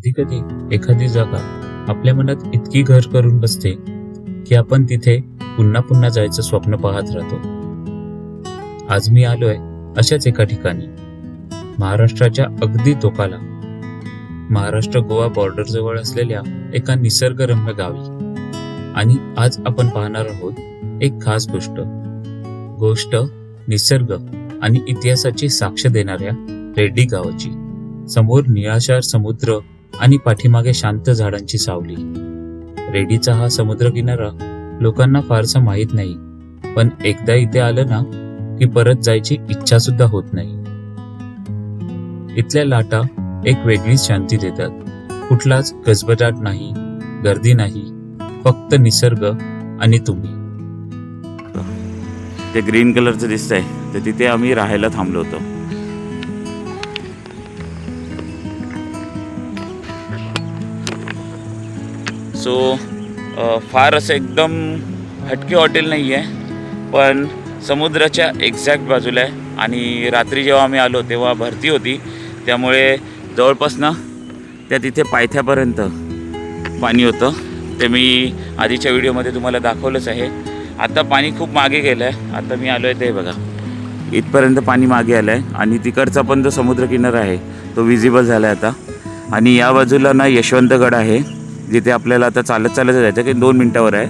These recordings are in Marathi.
कधी कधी एखादी जागा आपल्या मनात इतकी घर करून बसते की आपण तिथे पुन्हा पुन्हा जायचं स्वप्न पाहत राहतो. आज मी आलोय अशाच एका ठिकाणी महाराष्ट्राच्या अगदी टोकाला. महाराष्ट्र गोवा बॉर्डर जवळ असलेल्या एका निसर्गरम्य गावी. आणि आज आपण पाहणार आहोत एक खास गोष्ट. गोष्ट निसर्ग आणि इतिहासाची साक्ष देणाऱ्या रेड्डी गावाची. समोर निळाशार समुद्र आणि पाठीमागे शांत झाडांची सावली. रेडीचा हा समुद्र किनारा लोकांना फारसा माहीत नाही पण एकदा इथे आलं ना की परत जायची इच्छा सुद्धा होत नाही. इथल्या लाटा एक वेगळीच शांती देतात. कुठलाच गजबजाट नाही गर्दी नाही फक्त निसर्ग आणि तुम्ही. ते ग्रीन कलरचं दिसतंय तर तिथे आम्ही राहायला थांबलो होतो. सो फार असं एकदम हटके हॉटेल नाही आहे पण समुद्राच्या एक्झॅक्ट बाजूला आहे. आणि रात्री जेव्हा आम्ही आलो तेव्हा भरती होती. त्यामुळे जवळपास ना त्या तिथे पायथ्यापर्यंत पाणी होतं. ते मी आधीच्या व्हिडिओमध्ये तुम्हाला दाखवलंच आहे. आता पाणी खूप मागे गेलं आहे आता मी आलो आहे ते बघा. इथपर्यंत पाणी मागे आलं आहे आणि तिकडचा पण जो समुद्रकिनारा आहे तो विजिबल झाला आहे आता. आणि या बाजूला ना यशवंतगड आहे. जिथे आपल्याला आता चालत चालत जायचं की दोन मिनटावर आहे.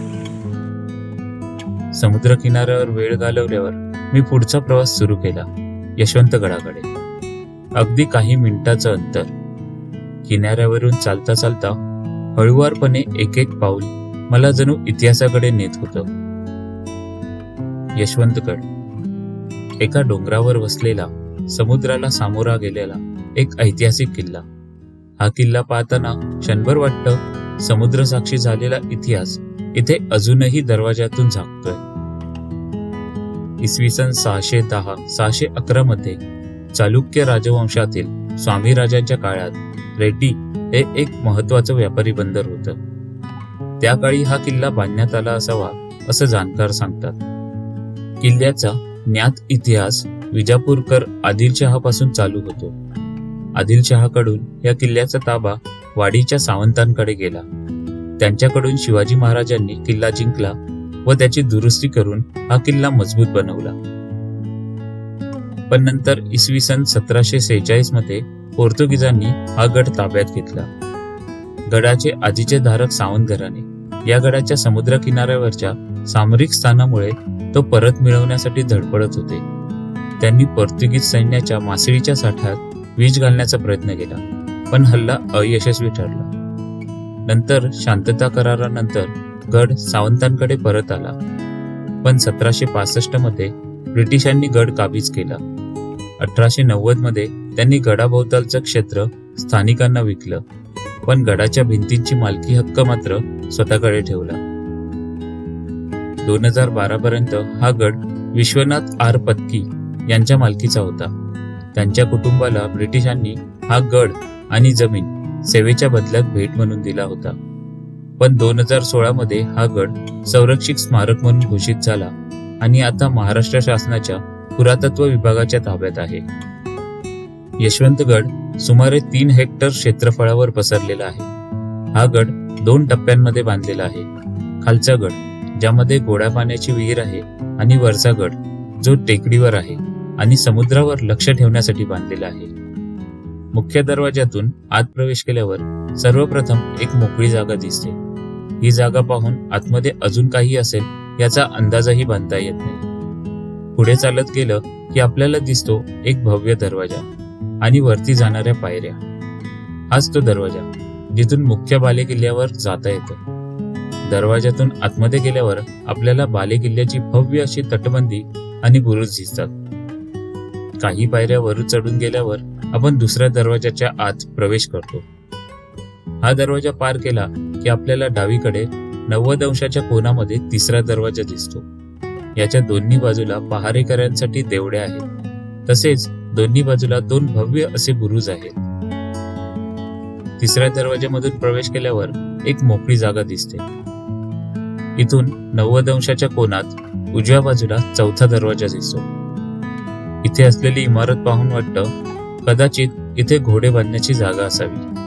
समुद्र किनाऱ्यावर वेळ घालवल्यावर मी पुढचा प्रवास सुरू केला यशवंतगडाकडे. अगदी काही मिनिटाचं अंतर. किनाऱ्यावरून चालता चालता हळुवारपणे एक एक पाऊल मला जणू इतिहासाकडे नेत होतं. यशवंतगड. एका डोंगरावर वसलेला समुद्राला सामोरा गेलेला एक ऐतिहासिक किल्ला. हा किल्ला पाहताना क्षणभर वाटतं समुद्रसाक्षी झालेला इतिहास इथे अजूनही दरवाजातून झाकतोय. इसवी सन सहाशे दहा सहाशे अकरा मध्ये चालुक्य राजवंशातील स्वामी राजांच्या काळात रेड्डी हे एक महत्वाचं व्यापारी बंदर होतं. त्या काळी हा किल्ला बांधण्यात आला असावा असं जाणकार सांगतात. किल्ल्याचा ज्ञात इतिहास विजापूरकर आदिलशहापासून चालू होतो. आदिलशहाकडून या किल्ल्याचा ताबा वाडीच्या सावंतांकडे गेला. त्यांच्याकडून शिवाजी महाराजांनी किल्ला जिंकला व त्याची दुरुस्ती करून हा किल्ला मजबूत बनवला. पण नंतर इसवी सन सतराशे सेहेचाळीसमध्ये पोर्तुगीजांनी हा गड ताब्यात घेतला. गडाचे आधीचे धारक सावंत घराणे या गडाच्या समुद्र किनाऱ्यावरच्या सामरिक स्थानामुळे तो परत मिळवण्यासाठी धडपडत होते. त्यांनी पोर्तुगीज सैन्याच्या मासळीच्या साठ्यात वीज घालण्याचा प्रयत्न केला. पण हल्ला अयशस्वी ठरला. नंतर शांतता करारानंतर गड सावंतांकडे परत आला. पण सतराशे पासष्टमध्ये ब्रिटिशांनी गड काबीज केला. अठराशे नव्वदमध्ये त्यांनी गडाभोवतालचं क्षेत्र स्थानिकांना विकलं. पण गडाच्या भिंतींची मालकी हक्क मात्र स्वतःकडे ठेवला. दोन हजार बारा पर्यंत हा गड विश्वनाथ आर पत्की यांच्या मालकीचा होता. त्यांच्या कुटुंबाला ब्रिटिशांनी हा गड आणि जमीन सेवेच्या बदल्यात भेट म्हणून दिला होता. पण दोन हजार सोळा मध्ये हा गड संरक्षित स्मारक म्हणून घोषित झाला आणि आता महाराष्ट्र शासनाच्या पुरातत्व विभागाच्या ताब्यात आहे. यशवंतगड सुमारे तीन हेक्टर क्षेत्रफळावर पसरलेला आहे. हा गड दोन टप्प्यांमध्ये बांधलेला आहे. खालचा गड ज्यामध्ये गोड्या पाण्याची विहीर आहे आणि वरचा गड जो टेकडीवर आहे आणि समुद्रावर लक्ष ठेवण्यासाठी बांधलेला आहे. मुख्य दरवाज्यातून आत प्रवेश केल्यावर सर्वप्रथम एक मोकळी जागा दिसते. ही जागा पाहून आतमध्ये अजून काही असेल याचा अंदाजही बांधता येत नाही. पुढे चालत गेलं की आपल्याला दिसतो एक भव्य दरवाजा आणि वरती जाणाऱ्या पायऱ्या. हाच तो दरवाजा जिथून मुख्य बालेकिल्ल्यावर जाता येतं. दरवाजातून आतमध्ये गेल्यावर आपल्याला बालेकिल्ल्याची भव्य अशी तटबंदी आणि बुरुज दिसतात. काही पायऱ्या वरून चढून गेल्यावर आपण दुसऱ्या दरवाजाच्या आत प्रवेश करतो. हा दरवाजा पार केला की आपल्याला डावीकडे नव्वद अंशाच्या कोनामध्ये तिसरा दरवाजा दिसतो. याच्या दोन्ही बाजूला पहारेकऱ्यांसाठी देवड्या आहेत. तसेच दोन्ही बाजूला दोन भव्य असे बुरुज आहेत. तिसऱ्या दरवाजामधून प्रवेश केल्यावर एक मोकळी जागा दिसते. इथून नव्वद अंशाच्या कोनात उजव्या बाजूला चौथा दरवाजा दिसतो. इथे असलेली इमारत पाहून वाटतं कदाचित इथे घोडे बांधण्याची जागा असावी.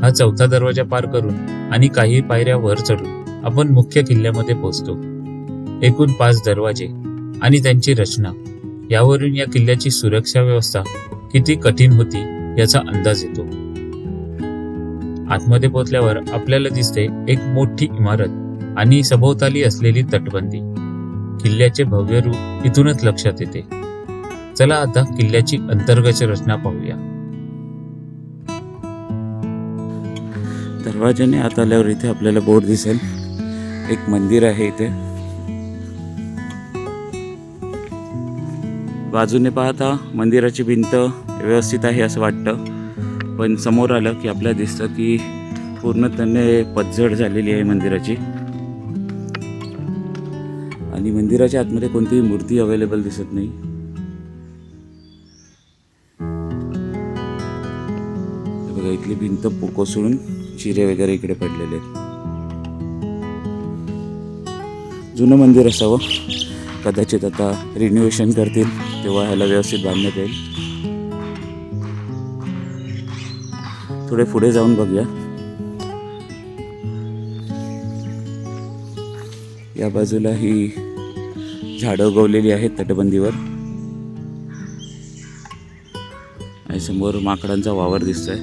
हा चौथा दरवाजा पार करून आणि काही पायऱ्या वर चढून आपण मुख्य किल्ल्यामध्ये पोहोचतो. एकूण पाच दरवाजे आणि त्यांची रचना यावरून या किल्ल्याची सुरक्षा व्यवस्था किती कठीण होती याचा अंदाज येतो. आतमध्ये पोहोचल्यावर आपल्याला दिसते एक मोठी इमारत आणि सभोवताली असलेली तटबंदी. किल्ल्याचे भव्य रूप इथूनच लक्षात येते. चला आता किल्ल्याची अंतर्गत रचना पाहूया. दरवाजाने आत आल्यावर इथे आपल्याला बोर्ड दिसेल. एक मंदिर आहे इथे. बाजूने पाहता मंदिराची भिंत व्यवस्थित आहे असं वाटतं. पण समोर आलं की आपल्याला दिसतं की पूर्णतने पतझड झालेली आहे मंदिराची. आणि मंदिराच्या आतमध्ये कोणतीही मूर्ती अवेलेबल दिसत नाही. बघा इथली भिंत कोसळून चिरे वगैरे इकडे पडलेले आहेत. जुनं मंदिर असावं. कदाचित आता रिन्युएशन करतील तेव्हा ह्याला व्यवस्थित बांधण्यात येईल. थोडे पुढे जाऊन बघूया. या बाजूला ही झाडं उगवलेली आहेत तटबंदीवर. आणि समोर माकडांचा वावर दिसतोय.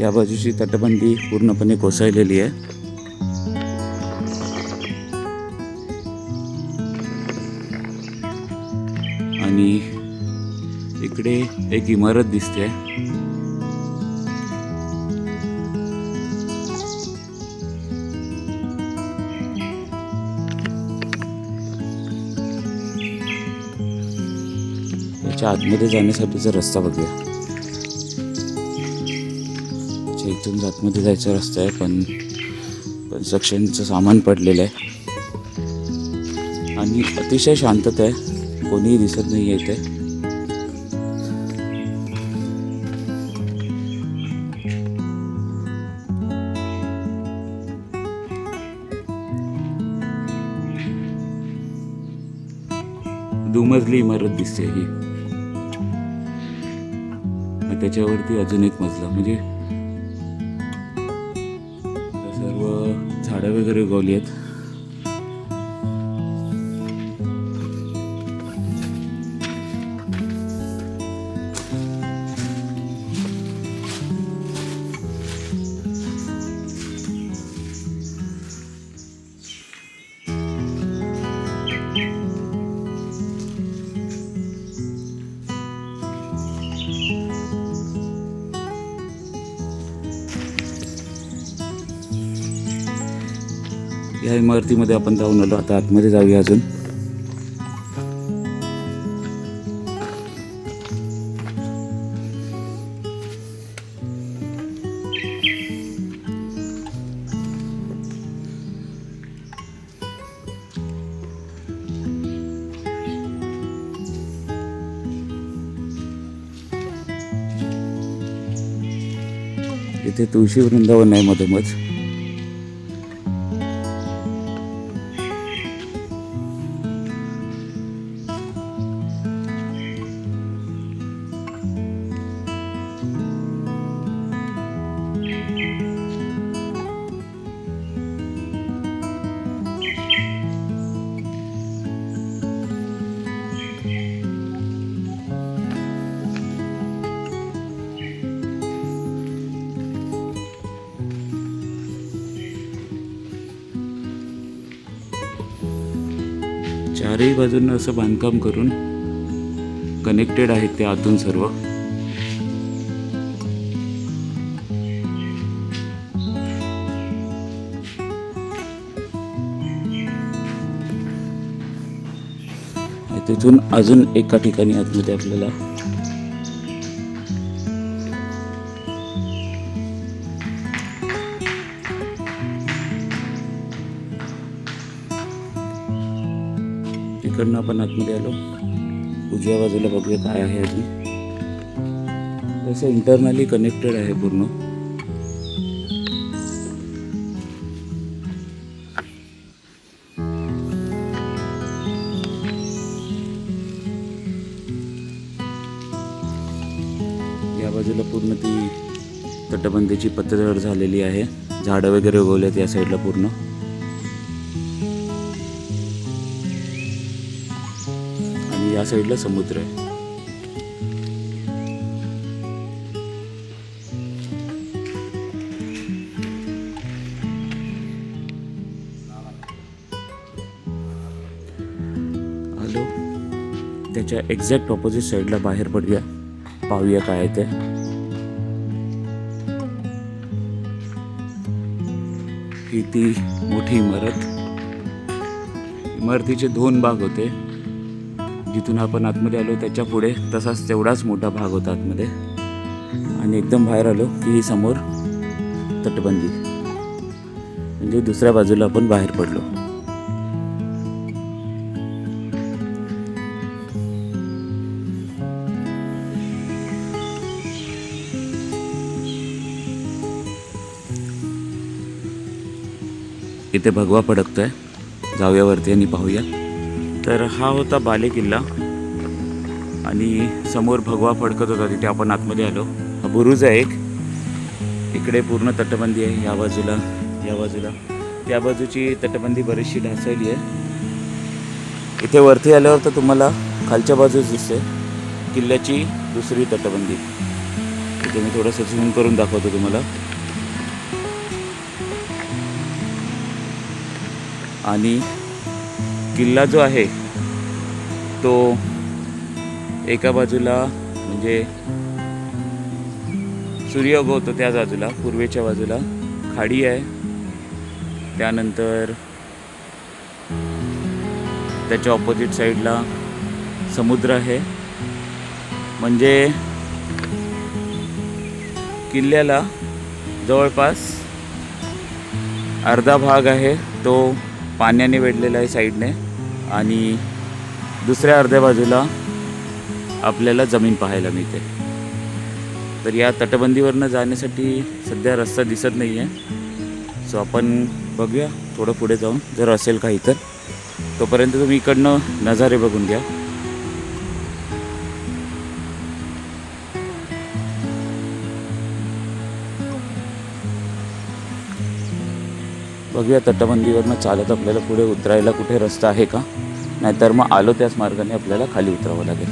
या बाजूची तटबंदी पूर्णपणे कोसळलेली आहे. आणि इकडे एक इमारत दिसते. त्याच्या आतमध्ये जाण्यासाठीचा रस्ता बघूया. अच्छा इथून आतमध्ये जायचा रस्ता आहे पण कन्स्ट्रक्शनचं सामान पडलेलं आहे. आणि अतिशय शांतता आहे. कोणीही दिसत नाही आहे इथे. दुमजली इमारत दिसते ही. त्याच्यावरती अजून एक मजला म्हणजे सर्व झाडं वगैरे उगवली आहेत. या इमारतीमध्ये आपण जाऊन आलो. आता आतमध्ये जाऊया अजून. इथे तुळशी वृंदावन आहे मधोमध. चारही बाजूंना असं बांधकाम करून कनेक्टेड आहेत ते आतून सर्व. तिथून अजून एका ठिकाणी आतमध्ये आपल्याला इकडनं आपण आतमध्ये आलो. उजव्या बाजूला बघूया काय आहे अजून. तसं इंटरनली कनेक्टेड आहे पूर्ण. या बाजूला पूर्ण ती तटबंदीची पत्रझड झालेली आहे. झाडं वगैरे उगवल्यात या साईडला पूर्ण. या साईडला समुद्र आहे. हॅलो त्याच्या एक्झॅक्ट ऑपोजिट साईडला बाहेर पडूया. पाहूया काय आहे ते. ही ती मोठी इमारत. इमारतीचे दोन भाग होते. जिथून आपण आतमध्ये आलो त्याच्या पुढे तसाच तेवढाच मोठा भाग होता आतमध्ये. आणि एकदम बाहेर आलो की ही समोर तटबंदी. म्हणजे दुसऱ्या बाजूला आपण बाहेर पडलो. इथे भगवा फडकतोय. जाऊया वरती आणि पाहूया. तर हा होता बाले किल्ला आणि समोर भगवा फडकत होता तिथे आपण आतमध्ये आलो. हा बुरुज आहे एक. इकडे पूर्ण तटबंदी आहे या बाजूला या बाजूला. त्या बाजूची तटबंदी बरीचशी ढासळली आहे. इथे वरती आल्यावर तर तुम्हाला खालच्या बाजूस दिसते किल्ल्याची दुसरी तटबंदी. इथे मी थोडंसं झूम करून दाखवतो तुम्हाला. आणि किल्ला जो आहे तो एका बाजूला म्हणजे सूर्य उगवतो त्या बाजूला पूर्वेच्या बाजूला खाडी आहे. त्यानंतर त्याच्या ऑपोजिट साईडला समुद्र आहे. म्हणजे किल्ल्याला जवळपास अर्धा भाग आहे तो पाण्याने वेढलेलं आहे साईडने. आणि दुसऱ्या अर्ध्या बाजूला आपल्याला जमीन पाहायला मिळते. तर या तटबंदीवरनं जाण्यासाठी सध्या रस्ता दिसत नाही आहे सो आपण बघूया थोडं पुढे जाऊन. जर असेल काही तर. तोपर्यंत तुम्ही इकडनं नजारे बघून घ्या. बघूया तटबंदीवरनं चालत आपल्याला पुढे उतरायला कुठे रस्ता आहे का? नाहीतर मग आलो त्याच मार्गाने आपल्याला खाली उतरावं लागेल.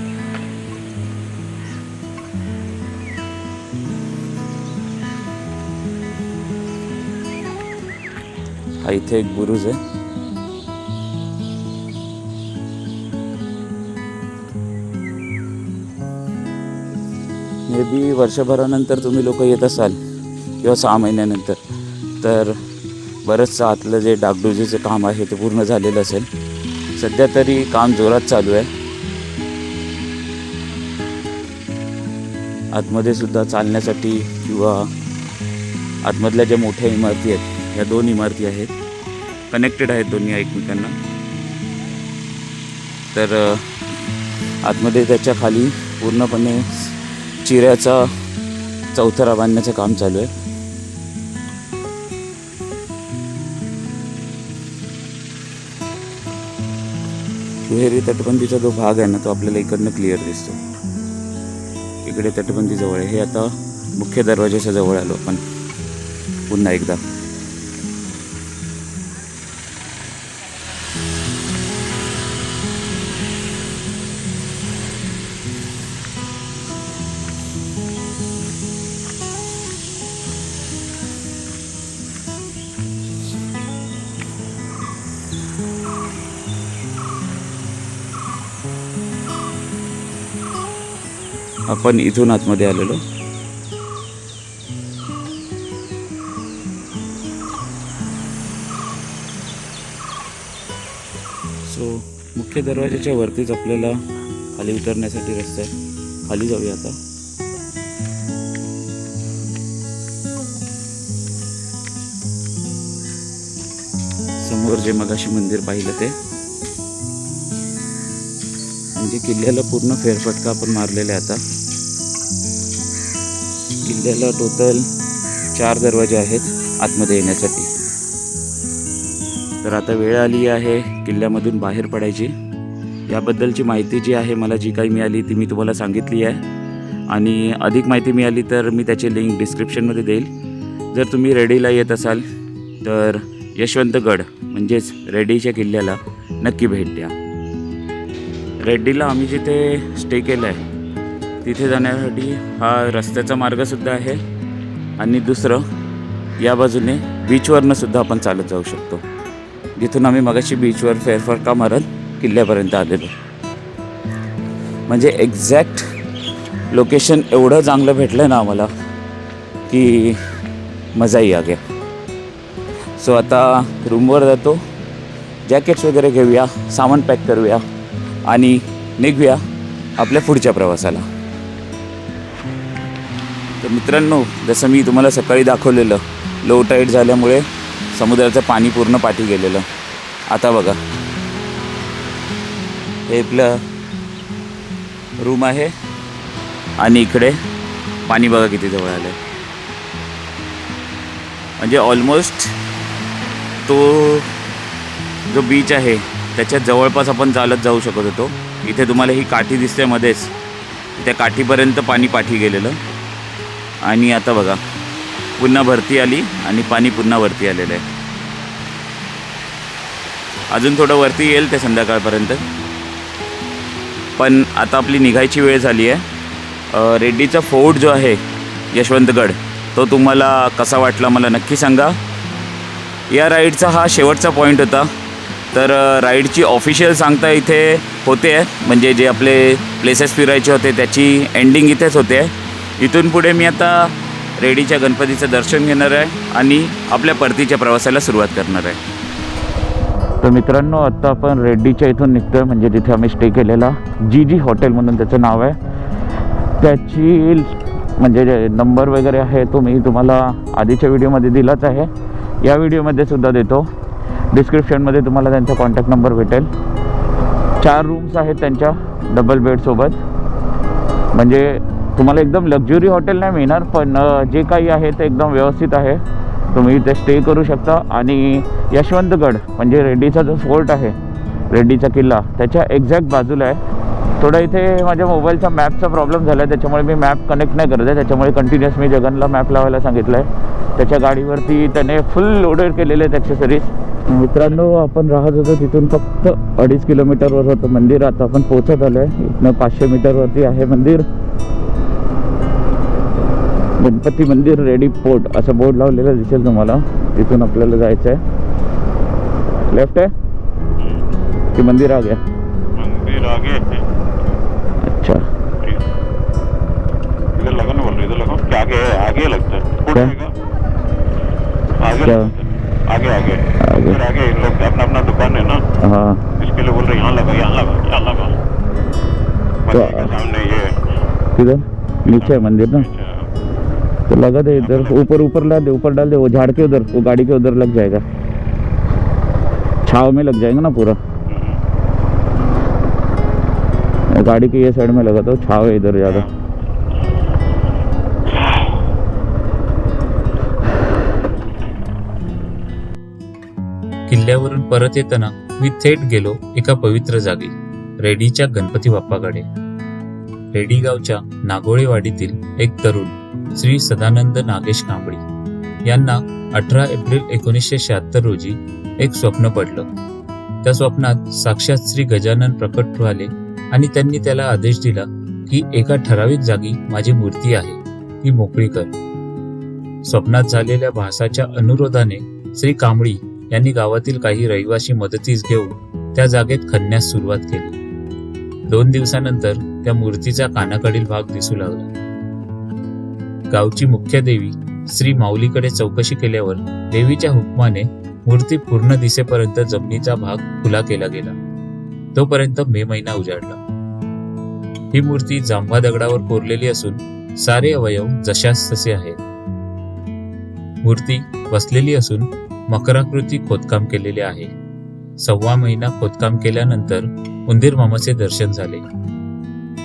हा इथे एक बुरुज आहे. मे बी वर्षभरानंतर तुम्ही लोक येत असाल किंवा सहा महिन्यानंतर. तर बरंचसं आतलं जे डागडुजीचं काम आहे ते पूर्ण झालेलं असेल. सध्या तरी काम जोरात चालू आहे. आतमध्ये सुद्धा चालण्यासाठी किंवा आतमधल्या ज्या मोठ्या इमारती आहेत ह्या दोन इमारती आहेत. कनेक्टेड आहेत दोन्ही एकमेकांना. तर आतमध्ये त्याच्याखाली पूर्णपणे चिऱ्याचा चौथरा बांधण्याचं काम चालू आहे. दुहेरी तटबंदीचा जो भाग आहे ना तो आपल्याला इकडनं क्लिअर दिसतो. इकडे तटबंदीजवळ आहे. हे आता मुख्य दरवाजाच्या जवळ आलो आपण. पुन्हा एकदा. आपण इथून आतमध्ये आलेलो. सो मुख्य दरवाजाच्या वरतीच आपल्याला खाली उतरण्यासाठी रस्ता आहे. खाली जाऊया आता. समोर जे मगाशी मंदिर पाहिलं ते. म्हणजे किल्ल्याला पूर्ण फेरफटका आपण मारलेला आहे आता. किल्ल्याला टोटल चार दरवाजे आहेत आतमध्ये येण्यासाठी. तर आता वेळ आली आहे किल्ल्यामधून बाहेर पडायची. याबद्दलची माहिती जी आहे मला जी काही मिळाली ती मी तुम्हाला सांगितली आहे. आणि अधिक माहिती मिळाली तर मी त्याची लिंक डिस्क्रिप्शनमध्ये देईल. जर तुम्ही रेडीला येत असाल तर यशवंतगड म्हणजेच रेडीच्या किल्ल्याला नक्की भेट द्या. रेड्डीला आम्ही जिथे स्टे केलं आहे तिथे जाण्यासाठी हा रस्त्याचा मार्गसुद्धा आहे. आणि दुसरं या बाजूने बीचवरनंसुद्धा आपण चालत जाऊ शकतो. जिथून आम्ही मगाशी बीचवर फेरफटका मारत किल्ल्यापर्यंत आलेलो. म्हणजे एक्झॅक्ट लोकेशन एवढं चांगलं भेटलं ना आम्हाला की मजाही आ गया. सो आता रूमवर जातो जॅकेट्स वगैरे घेऊया सामान पॅक करूया. आणि निघूया आपल्या पुढच्या प्रवासाला. तर मित्रांनो जसं मी तुम्हाला सकाळी दाखवलेलं लो टाईट झाल्यामुळे समुद्राचं पाणी पूर्ण पाठी गेलेलं. आता बघा. हे आपलं रूम आहे आणि इकडे पाणी बघा किती जवळ आलं आहे म्हणजे ऑलमोस्ट तो जो बीच आहे त्याच्या जवळपास आपण चालत जाऊ शकत होतो. इथे तुम्हाला ही काठी दिसते मध्येच. त्या काठीपर्यंत पाणी पाठी गेलेलं. आणि आता बघा पुन्हा भरती आली आणि पाणी पुन्हा वरती आलेलं आहे. अजून थोडं वरती येईल ते संध्याकाळपर्यंत. पण आता आपली निघायची वेळ झाली आहे. रेड्डीचा फोर्ट जो आहे यशवंतगड तो तुम्हाला कसा वाटला मला नक्की सांगा. या राईडचा हा शेवटचा पॉईंट होता. तर राईडची ऑफिशियल सांगता इथे होते म्हणजे जे आपले प्लेसेस फिरायचे होते त्याची एंडिंग इथेच होते. इथून पुढे मी आता रेडीच्या गणपतीचं दर्शन घेणार आहे आणि आपल्या परतीच्या प्रवासाला सुरुवात करणार आहे. तर मित्रांनो आत्ता आपण रेड्डीच्या इथून निघतोय म्हणजे जिथे आम्ही स्टे केलेला. जी जी हॉटेल म्हणून त्याचं नाव आहे. त्याची म्हणजे जे नंबर वगैरे आहे तो मी तुम्हाला आधीच्या व्हिडिओमध्ये दिलाच आहे. या व्हिडिओमध्ये सुद्धा देतो. डिस्क्रिप्शनमध्ये तुम्हाला त्यांचा कॉन्टॅक्ट नंबर भेटेल. चार रूम्स आहेत त्यांच्या डबल बेडसोबत म्हणजे तुम्हाला एकदम लक्झुरी हॉटेल नाही मिळणार पण जे काही आहे ते एकदम व्यवस्थित आहे. तुम्ही इथे स्टे करू शकता. आणि यशवंतगड म्हणजे रेड्डीचा जो फोर्ट आहे रेड्डीचा किल्ला त्याच्या एक्झॅक्ट बाजूला आहे. थोडा इथे माझ्या मोबाईलचा मॅपचा प्रॉब्लेम झाला आहे त्याच्यामुळे मी मॅप कनेक्ट नाही करत आहे. त्याच्यामुळे कंटिन्युअस मी जगनला मॅप लावायला सांगितलं आहे त्याच्या गाडीवरती त्याने फुल लोडेड केलेले आहेत ॲक्सेसरीज मित्रांनो आपण राहत होतो तिथून फक्त अडीच किलोमीटरवर होतं मंदिर. आता आपण पोहोचत आलो आहे इथनं पाचशे मीटरवरती आहे मंदिर. गणपती मंदिर रेडी पोर्ट असं बोर्ड लावलेलं दिसेल तुम्हाला. तिथून आपल्याला जायचं आहे? लेफ्ट आहे की मंदिर आ गया मंदिर आगे आगे आगे लगता है? आगे है। आगे आगे। आगे। आगे इन लोग अपना अपना दुकान है ना? हाँ। इसके लिए बोल रहे यहाँ लगा यहाँ लगा यहाँ लगा। मंदिर सामने ये। किधर? नीचे मंदिर ना? तो लगा दे इधर ऊपर ऊपर ला दे ऊपर डाल दे वो झाड़ के उधर वो गाड़ी के उधर लग जाएगा। छाव में लग जाएगा ना पूरा। गाड़ी के ये साइड में लगा तो छाव है इधर ज़्यादा। किल्ल्यावरून परत येताना मी थेट गेलो एका पवित्र जागी रेडीच्या गणपती बाप्पाकडे. रेडी गावच्या नागोळेवाडीतील एक तरुण श्री सदानंद नागेश कांबळी. यांना अठरा एप्रिल एकोणीसशे शहात्तर रोजी एक स्वप्न पडलं. त्या स्वप्नात साक्षात श्री गजानन प्रकट झाले आणि त्यांनी त्याला आदेश दिला की एका ठराविक जागी माझी मूर्ती आहे ती मोकळी कर. स्वप्नात झालेल्या भासाच्या अनुरोधाने श्री कांबळी यांनी गावातील काही रहिवासी मदतीस घेऊन त्या जागेत खणण्यास सुरुवात केली. दोन दिवसानंतर त्या मूर्तीचा कानाकडील भाग दिसू लागला. गावची मुख्य देवी श्री माऊलीकडे चौकशी केल्यावर देवीच्या हुकमाने मूर्ती पूर्ण दिसेपर्यंत जमिनीचा भाग खुला केला गेला. तोपर्यंत मे महिना उजाडला. ही मूर्ती जांभा दगडावर कोरलेली असून सारे अवयव जशास तसे आहेत. मूर्ती बसलेली असून मकराकृती खोदकाम केलेले आहे. सव्वा महिना खोदकाम केल्यानंतर उंदीर मामाचे दर्शन झाले.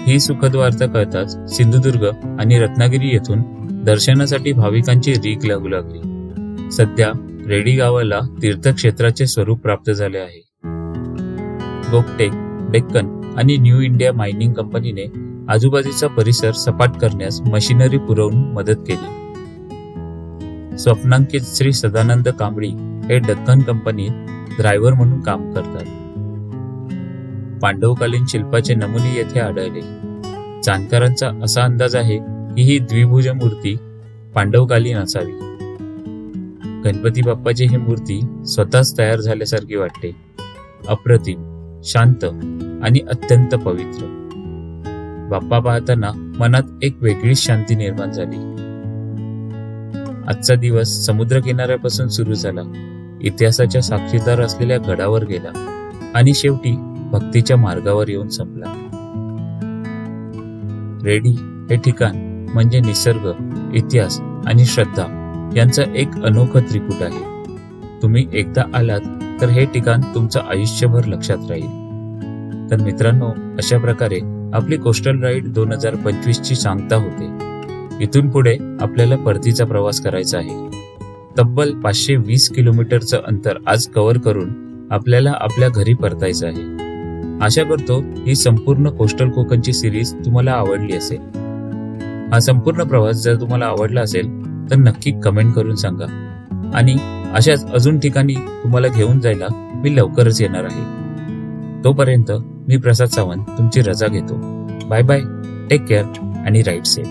ही सुखद वार्ता कळताच सिंधुदुर्ग आणि रत्नागिरी येथून दर्शनासाठी भाविकांची रीक लागू लागली. सध्या रेडी गावाला तीर्थक्षेत्राचे स्वरूप प्राप्त झाले आहे. गोपटेक डेक्कन आणि न्यू इंडिया मायनिंग कंपनीने आजूबाजूचा परिसर सपाट करण्यास मशिनरी पुरवून मदत केली. स्वप्नांकित श्री सदानंद कांबळी हे डक्कन कंपनीत ड्रायव्हर म्हणून काम करतात. पांडवकालीन शिल्पाचे नमुने येथे आढळले. जाणकारांचा असा अंदाज आहे की ही द्विभुज मूर्ती पांडवकालीन असावी. गणपती बाप्पाची ही मूर्ती स्वतःच तयार झाल्यासारखी वाटते. अप्रतिम शांत आणि अत्यंत पवित्र. बाप्पा पाहताना मनात एक वेगळीच शांती निर्माण झाली. आजचा दिवस समुद्र किनाऱ्यापासून सुरू झाला. इतिहासाच्या साक्षीदार असलेल्या गडावर गेला आणि शेवटी भक्तीच्या मार्गावर येऊन संपला. रेडी हे ठिकाण म्हणजे निसर्ग इतिहास आणि श्रद्धा यांचा एक अनोखं त्रिकूट आहे. तुम्ही एकदा आलात तर हे ठिकाण तुमचं आयुष्यभर लक्षात राहील. तर मित्रांनो अशा प्रकारे आपली कोस्टल राईड दोन हजार पंचवीस ची सांगता होते. इथून पुढे आपल्याला परतीचा प्रवास करायचा आहे. तब्बल पाचशे वीस किलोमीटरचं अंतर आज कव्हर करून आपल्याला आपल्या घरी परतायचं आहे. आशा करतो ही संपूर्ण कोस्टल कोकणची सिरीज तुम्हाला आवडली असेल. हा संपूर्ण प्रवास जर तुम्हाला आवडला असेल तर नक्की कमेंट करून सांगा. आणि अशाच अजून ठिकाणी तुम्हाला घेऊन जायला मी लवकरच येणार आहे. तोपर्यंत मी प्रसाद सावंत तुमची रजा घेतो. Bye bye. टेक केअर आणि राईट सेफ